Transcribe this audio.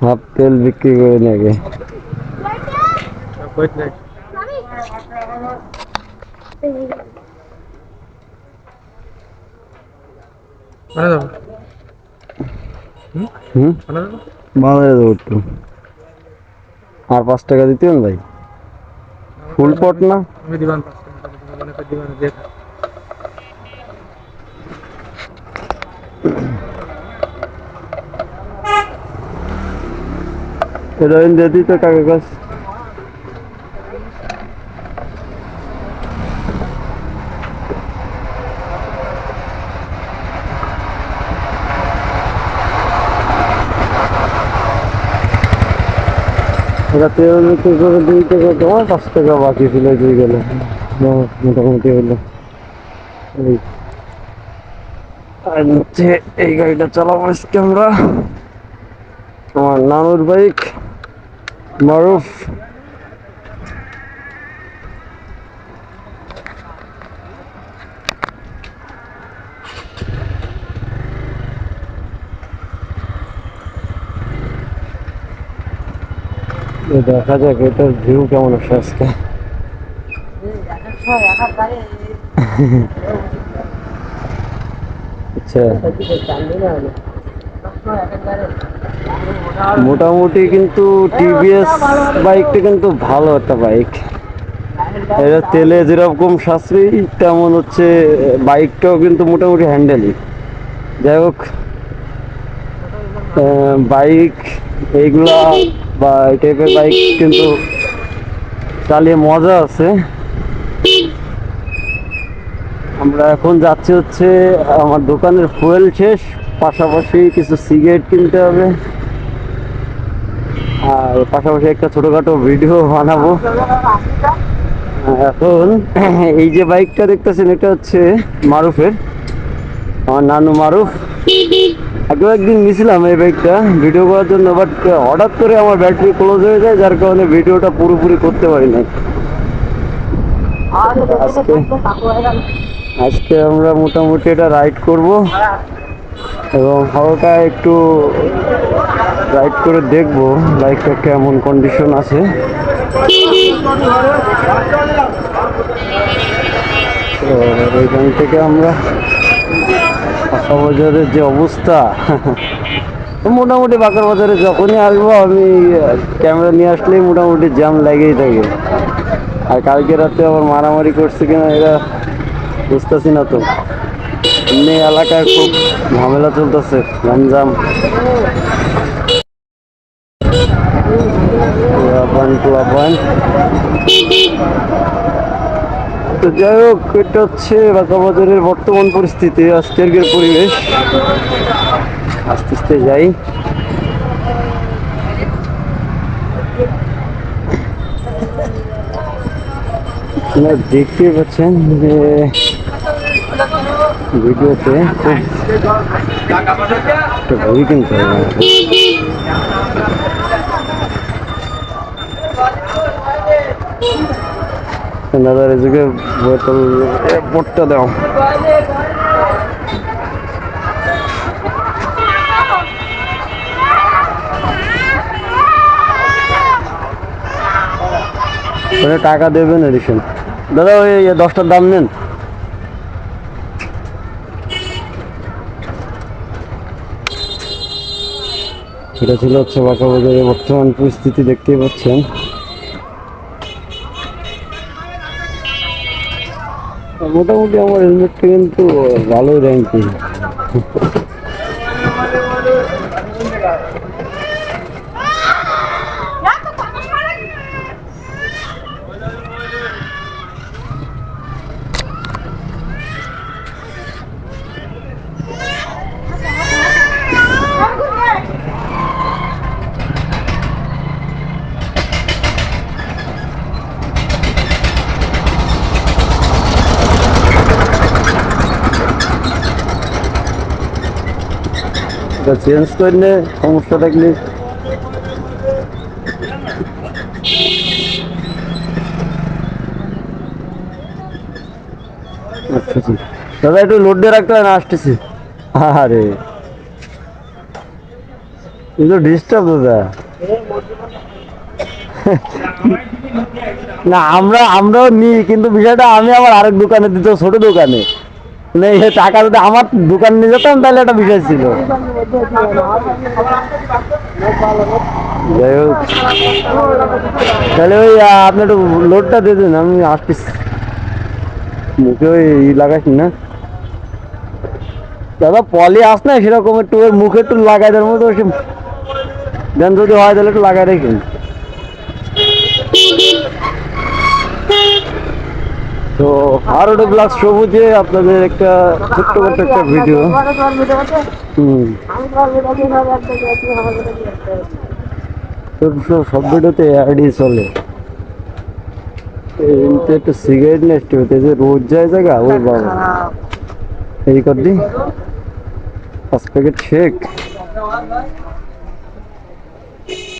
Half তেল বিক্রি করে নাকি বাজারে আর পাঁচ টাকা দিতে ভাই? ফুল পট না আমি দিবান পাঁচ টাকা মনে করে দিবান দিয়ে থাক। এটা দিয়ে এটা তেল বিক্রি করে দুই টাকা তোমার পাঁচ টাকা বাকি ছিল দিয়ে গেল মোটামুটি হলো আর হচ্ছে এই গাড়িটা চালাবো আজকে আমার নানুর বাইক মারুফ এ দেখা যাক এটার ভিউ কেমন আসে আজকে আচ্ছা মোটামুটি কিন্তু টিভিএস বাইকটা কিন্তু ভালো একটা বাইক এটা তেলে যেরকম সাশ্রয়ী, তেমন হচ্ছে বাইকটাও কিন্তু মোটামুটি হ্যান্ডেলি যাই হোক বাইক এইগুলা বা এই টাইপের বাইক কিন্তু চালিয়ে মজা আছে। আমরা এখন যাচ্ছি হচ্ছে, আমার দোকানের ফুয়েল শেষ। পাশাপাশি কিছু সিগারেট কিনতে হবে। আর পাশাপাশি একটা ছোটখাটো ভিডিও বানাবো। এখন এই যে বাইকটা দেখতেছেন এটা হচ্ছে মারুফের। আমার নানু মারুফ। আগেও একদিন নিয়েছিলাম এই বাইকটা ভিডিও করার জন্য বাট হঠাৎ করে আমার ব্যাটারি ক্লোজ হয়ে যায় যার কারণে ভিডিওটা পুরোপুরি করতে পারি না আজকে আজকে আমরা মোটামুটি এটা রাইড করব। এবং হালকা একটু রাইড করে দেখব বাইকটা কেমন কন্ডিশন আছে। তো থেকে আমরা পাকা বাজারের যে অবস্থা মোটামুটি বাঁকার বাজারে যখনই আসব আমি ক্যামেরা নিয়ে আসলেই মোটামুটি জ্যাম লেগেই থাকে। আর কালকে রাতে আবার মারামারি করছে কিনা এরা বুঝতেছি না তো। এমনি এলাকায় খুব ঝামেলা চলতেছে, গঞ্জাম। তো যাই হোক, এটা হচ্ছে বাঁকা বাজারের বর্তমান পরিস্থিতি, আজকের পরিবেশ। আস্তে আস্তে যাই। আপনারা দেখতে পাচ্ছেন যে ভিডিওতে একটা বই কিনতে হবে। দাদা রেজুকে বোতল বোটটা দাও। টাকা দেবেন এডিশন দাদা, ওই দশটার দাম নেন। এটা ছিল হচ্ছে বাঁকা বাজারের বর্তমান পরিস্থিতি, দেখতেই পাচ্ছেন। মোটামুটি আমার হেলমেটটা কিন্তু ভালোই র্যাঙ্কিং এটা চেঞ্জ করলে সমস্যা থাকলে। আচ্ছা। দাদা, একটু লোড দিয়ে রাখতে না আসতেছি। আরে কিন্তু ডিস্টার্ব দাদা। না, আমরা, আমরাও নিই, কিন্তু বিষয়টা আমি আবার আরেক দোকানে দিত, ছোট দোকানে। মানে এই টাকা যদি আমার দোকান নিয়ে যেতাম, তাহলে একটা বিষয় ছিল। যাই হোক। তাহলে ওই আপনি একটু লোডটা দিয়ে দিন, আমি আসতেছি। মুখে ওই ই লাগাইস না। দাদা, পলি আস না সেরকম একটু ওই মুখে একটু লাগাই দেওয়ার মতো দেন যদি হয়, তাহলে একটু লাগাই রেখেন তো আর ওটা ব্লাস সবুজে আপনাদের একটা ছোট্ট ছোট্ট একটা ভিডিও হুম। সব ভিডিওতে অ্যাডই চলে। এইটা একটা সিগারেট নেস্ট হতে যে রোজ যায় জায়গা ওই বাবা। এই কর দি। পাঁচ প্যাকেট শেক